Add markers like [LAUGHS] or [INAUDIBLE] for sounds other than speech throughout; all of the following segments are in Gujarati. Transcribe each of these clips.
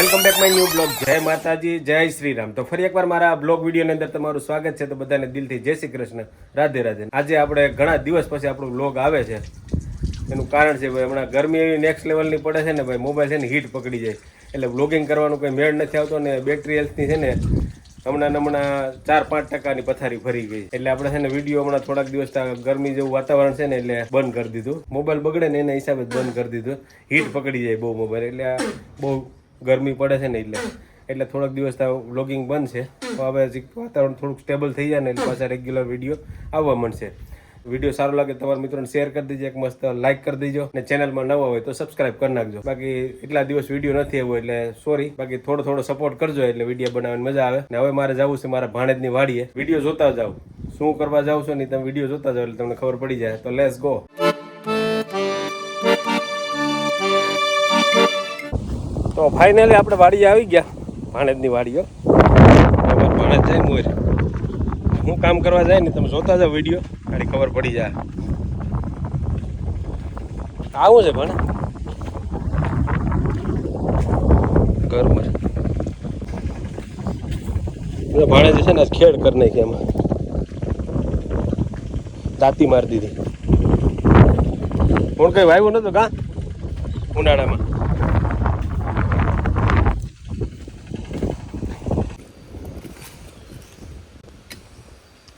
Welcome back my new blog. જય માતાજી, જય શ્રી રામ તો ફરી એકવાર મારા બ્લોગ વિડીયોની અંદર તમારું સ્વાગત છે. તો બધાને દિલથી જય શ્રી કૃષ્ણ, રાધે રાધે. આજે આપણે ઘણા દિવસ પછી આપણું બ્લોગ આવે છે. એનું કારણ છે ભાઈ, હમણાં ગરમી એવી નેક્સ્ટ લેવલની પડે છે ને ભાઈ મોબાઈલ છે ને હીટ પકડી જાય. એટલે બ્લોગિંગ કરવાનું કંઈ મેળ નથી આવતો ને બેટરી હેલ્થની છે ને, હમણાં હમણાં ચાર પાંચ ટકાની પથારી ફરી ગઈ. એટલે આપણે છે ને વીડિયો હમણાં થોડાક દિવસ ગરમી જેવું વાતાવરણ છે ને, એટલે બંધ કરી દીધું. મોબાઈલ બગડે ને એના હિસાબે બંધ કરી દીધું. હીટ પકડી જાય બહુ મોબાઈલ એટલે બહુ ગરમી પડે છે ને એટલે. એટલે થોડાક દિવસ વ્લોગિંગ બંધ છે. તો હવે વાતાવરણ થોડુંક સ્ટેબલ થઈ જાય ને એટલે પાછા રેગ્યુલર વીડિયો આવવા મળશે. વીડિયો સારો લાગે તમારા મિત્રોને શેર કરી દેજો એક મસ્ત લાઈક કરી દેજો અને ચેનલમાં નવા હોય તો સબસ્ક્રાઇબ કરી નાખજો. બાકી એટલા દિવસ વીડિયો નથી આવ્યો એટલે સોરી બાકી થોડો થોડો સપોર્ટ કરજો એટલે વીડિયો બનાવવાની મજા આવે. ને હવે મારે જવું છે મારા ભાણેજની વાડીએ. વીડિયો જોતા જાઓ. શું કરવા જાવ છો ને તમે વીડિયો જોતા જાવ એટલે તમને ખબર પડી જાય. તો લેસ ગો તો ફાઇનલી આપણે વાડીએ આવી ગયા ભાણેજની વાડીઓ ભાણેજ જાય મોર હું કામ કરવા જાય ને તમે જોતા જાઓ વીડિયો. ખાલી ખબર પડી જાય. આવું છે ભણે ઘરમાં ભાણેજ છે ને ખેડ કરી નાખી એમાં. દાંતી મારી દીધી. હું કઈ વાવ્યું નતું કા? ઉનાળામાં.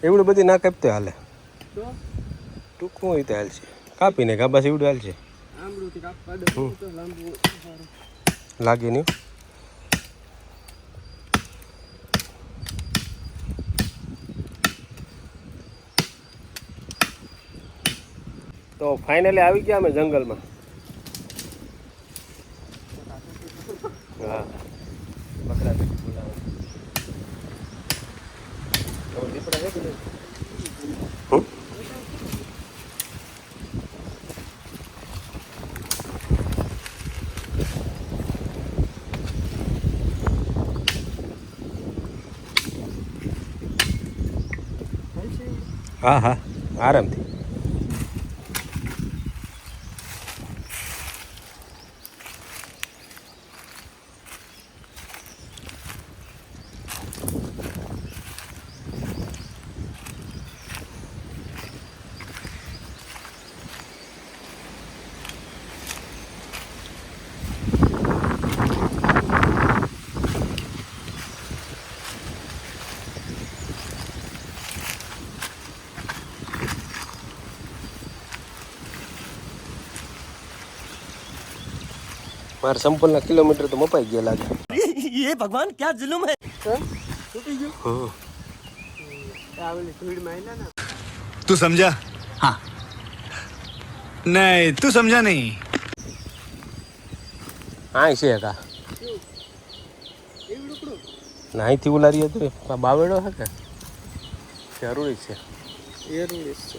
એવડું બધી ના કાપતે હાલે. ટૂંકું રીતે હાલ છે કાપીને કા બસ એવડું હાલ છે લાગે નહીં. તો ફાઇનલી આવી ગયા અમે જંગલમાં હા બકરા પેટી બોલાવે. તો દીપડા છે કે નહીં? હમ? હા હા. આરામથી. મારે સંપૂર્ણ કિલોમીટર તો મપાઈ ગયા લાગે. [LAUGHS] એ ભગવાન ક્યાં જુલુમ હે? તું સમજા? હા. નહીં તું સમજા નહીં. હા છે કા? નાહીથી ઉલારી હતી બાવેડો હે કે? જરૂરી છે. જરૂરી છે.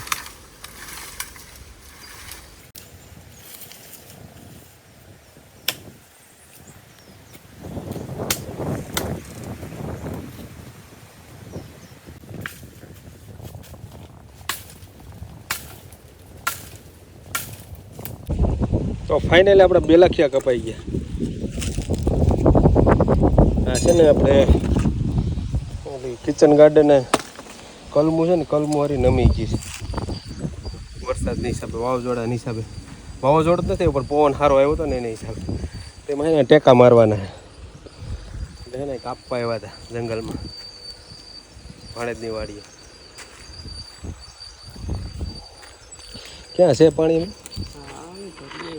તો ફાઇનલી આપણે બેલાખિયા કપાઈ ગયા. આ છે ને આપણે કિચન ગાર્ડન કલમું છે ને, કલમું હારી નમી ગઈ છે. વરસાદના હિસાબે, વાવાઝોડાના હિસાબે. વાવાઝોડું નથી પણ પવન સારો આવ્યો હતો ને એના હિસાબે. તેમાં એને ટેકા મારવાના એટલે એને કાપવા આવ્યા હતા જંગલમાં, ભાણેજની વાડીએ. ક્યાં છે પાણીમાં? તો લઈ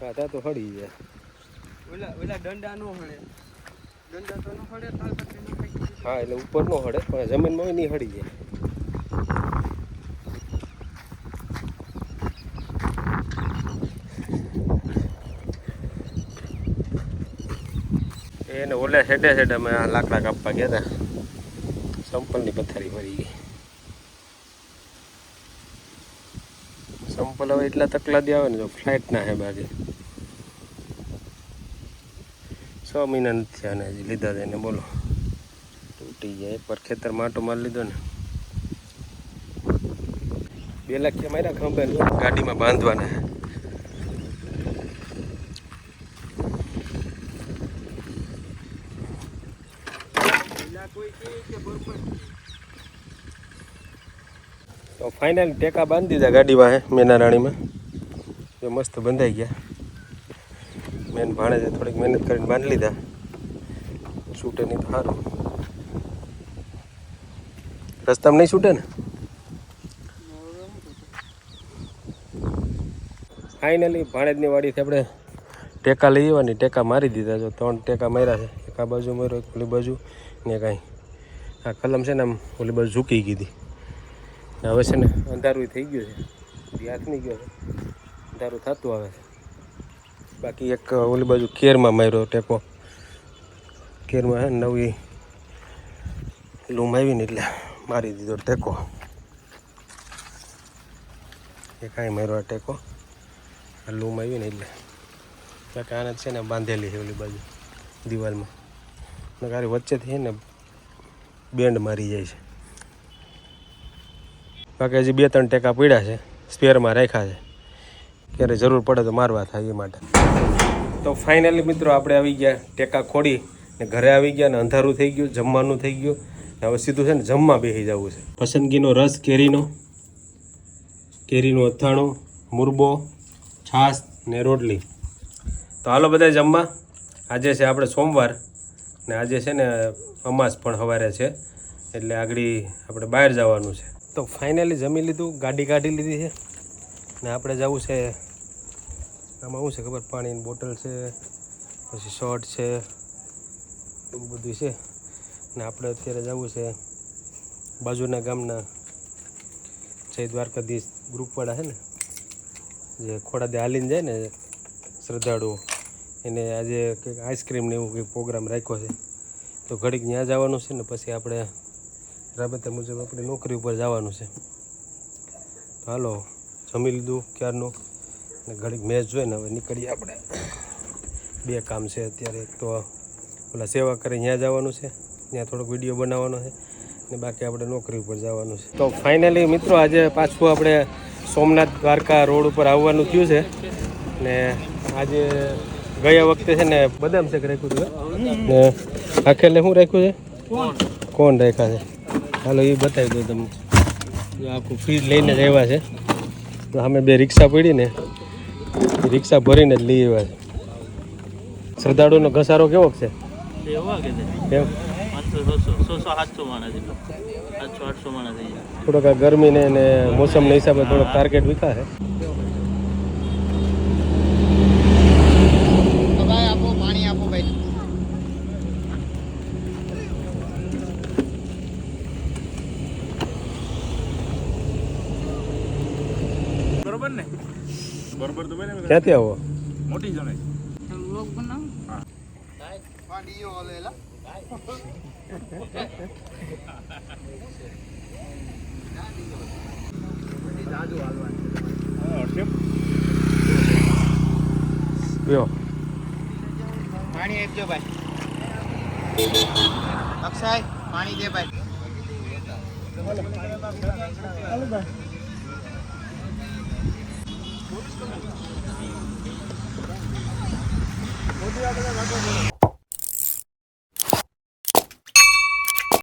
આવ્યો તો હળી જાય ઓલા ઓલા દંડા નો હળે. દંડા તો નો હળે હા એટલે ઉપર નો હળે પણ જમીનમાં નહીં હળી જાય. એને ઓલે હેડે સેડે અમે આ લાકડા કાપવા ગયા હતા સંપલની પથારી ભરી ગઈ. સંપલ હવે એટલા તકલા દે આવે ને જો ફ્લાઇટ ના હે બાકી. છ મહિના નથી થયા હજી લીધા છે એને બોલો. તૂટી જાય એકવાર ખેતર માટો મારી લીધો ને. બે લાખ માર્યા ખંભે ગાડીમાં બાંધવાના ઓલા કોઈ કે કે બરોબર તો ફાઇનલ ટેકા બાંધી દીધા ગાડીમાં મેના રાણીમાં જો મસ્ત બંધાઈ ગયા. મેન ભાણે છે થોડીક મહેનત કરીને બાંધી લીધા. છૂટે નહીં તો સારું રસ્તામાં નહીં છૂટે ને? ફાઇનલી ભાણેજની વાડીથી આપણે ટેકા લઈ આવવાની ટેકા મારી દીધા. જો ત્રણ ટેકા માર્યા છે. એક આ બાજુ માર્યો, એક પેલી બાજુ ને કાંઈ આ કલમ છે ને આમ ઓલી બાજુ ઝૂકી ગઈ હવે છે ને અંધારું થઈ ગયું છે. હાથ નહીં ગયો છે. અંધારું થતું આવે છે. બાકી એક ઓલી બાજુ કેરમાં માર્યો ટેકો. કેરમાં છે નવી લૂમ આવી ને એટલે મારી દીધો ટેકો. એ કાંઈ માર્યો ટેકો. આ લૂમ આવી ને એટલે. બાકી આને છે ને બાંધેલી છે ઓલી બાજુ દિવાલમાં. વચ્ચેથી છે ને બેન્ડ મારી જાય છે. બાકી હજી બે ત્રણ ટેકા પડ્યા છે, સ્પેરમાં રાખ્યા છે. ક્યારે જરૂર પડે તો મારવા થાય એ માટે. તો ફાઇનલી મિત્રો આપણે આવી ગયા, ટેકા ખોડી ને ઘરે આવી ગયા ને અંધારું થઈ ગયું, જમવાનું થઈ ગયું. હવે સીધું છે ને જમવા બેસી જવું છે. પસંદગીનો રસ કેરીનો, કેરીનું અથાણું, મુરબો, છાશ ને રોટલી. તો હાલો બધા જમવા. આજે છે આપણે સોમવાર. ને આજે છે ને અમાસ પણ સવારે છે, એટલે આગળ આપણે બહાર જવાનું છે. તો ફાઇનલી જમી લીધું, ગાડી કાઢી લીધી છે. ને આપણે જવું છે, આમાં શું છે ખબર? પાણીની બોટલ છે, પછી શર્ટ છે, એવું બધું છે. ને આપણે અત્યારે જવું છે બાજુના ગામના જય દ્વારકાધીશ ગ્રુપવાળા છે ને, જે ખોડાદે હાલીને જાય ને, શ્રદ્ધાળુઓ. એને આજે કંઈક આઈસ્ક્રીમને એવું કંઈક પ્રોગ્રામ રાખ્યો છે. તો ઘડીક ત્યાં જવાનું છે ને પછી આપણે રાબતા મુજબ આપણે નોકરી ઉપર જવાનું છે. તો હાલો, જમી લીધું ક્યારનું? ને ઘડીક મેચ જોઈને હવે નીકળીએ આપણે. બે કામ છે અત્યારે. એક તો ઓલા સેવા કરી ત્યાં જવાનું છે. ત્યાં થોડોક વીડિયો બનાવવાનો છે. ને બાકી આપણે નોકરી ઉપર જવાનું છે. તો ફાઇનલી મિત્રો આજે પાછું આપણે સોમનાથ દ્વારકા રોડ ઉપર આવવાનું થયું છે. ને આજે ગયા વખતે છે ને બદામ શેક રાખ્યું હતું ને આખેલે શું રાખ્યું છે? કોણ રાખ્યા છે? હાલો એ બતાવી દઉં તમને. આખું ફ્રીજ લઈને જ આવ્યા છે. તો અમે બે રિક્ષા પડી ને રિક્ષા ભરીને જ લઈ આવ્યા છે. શ્રદ્ધાળુનો ઘસારો કેવો છે? કેમ? થોડોક આ ગરમીને ને મોસમના હિસાબે થોડોક ટાર્ગેટ વિકા છે બરોબર ને બરોબર તો બને ક્યાંથી આવો? મોટી જણાય લ્યો. પાણી આપજો ભાઈ. અક્ષય પાણી દે ભાઈ. Thank you.